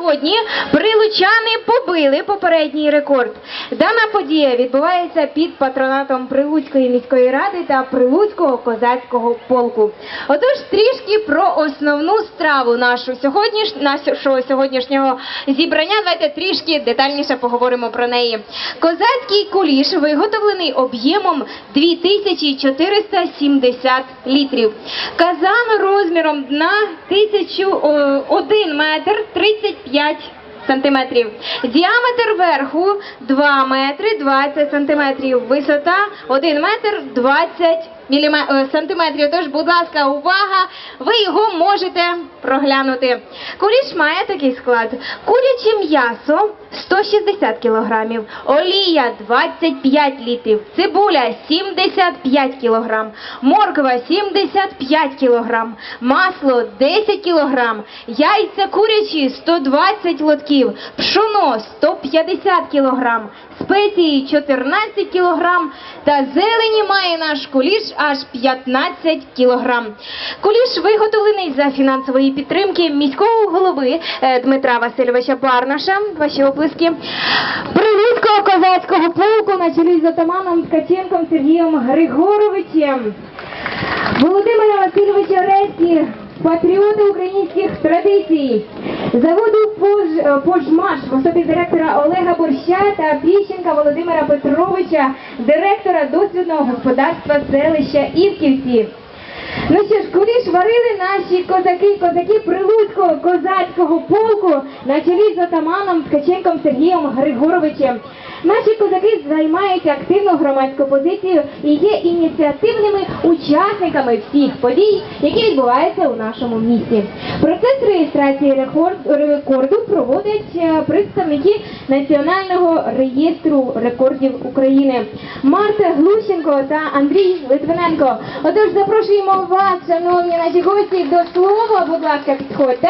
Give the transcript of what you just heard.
сьогодні прилучани побили попередній рекорд. Дана подія відбувається під патронатом Прилуцької міської ради та Прилуцького козацького полку. Отож, трішки про основну страву нашу сьогодніш... нашого сьогоднішнього зібрання. Давайте трішки детальніше поговоримо про неї. Козацький куліш виготовлений об'ємом 2470 літрів. Казан розміром на 1001 метр 35 сантиметрів. Діаметр верху 2 метри 20 сантиметрів. Висота 1 метр 20 міліме- сантиметрів. Тож, будь ласка, увага! Ви його можете проглянути. Куліш має такий склад: куряче м'ясо 160 кілограмів, олія 25 літрів, цибуля 75 кілограм, морква 75 кілограм, масло 10 кілограм, яйця курячі 120 лотків, пшоно 150 кілограм, спеції 14 кілограм та зелені має наш куліш аж 15 кілограм. Куліш виготовлений за фінансової підтримки міського голови е, Дмитра Васильовича Барнаша. Ваші оплески. Прилуцького козацького полку на чолі з отаманом Ткаченком Сергієм Григоровичем. Володимира Васильовича Реські, патріоти українських традицій, заводу е, Пожмаш, в особі директора Олега Борща та Піщенка Володимира Петровича, директора дослідного господарства селища Івківці. Ну що ж, куліш варили наші козаки, козаки Прилуцького козацького полку на чолі з отаманом Ткаченком Сергієм Григоровичем. Наші козаки займають активну громадську позицію і є ініціативними учасниками всіх подій, які відбуваються у нашому місті. Процес реєстрації рекорд- рекорду проводять е, представники Національного реєстру рекордів України Марта Глущенко та Андрій Литвиненко. Отож, запрошуємо вас, шановні наші гості, до слова. Будь ласка, підходьте.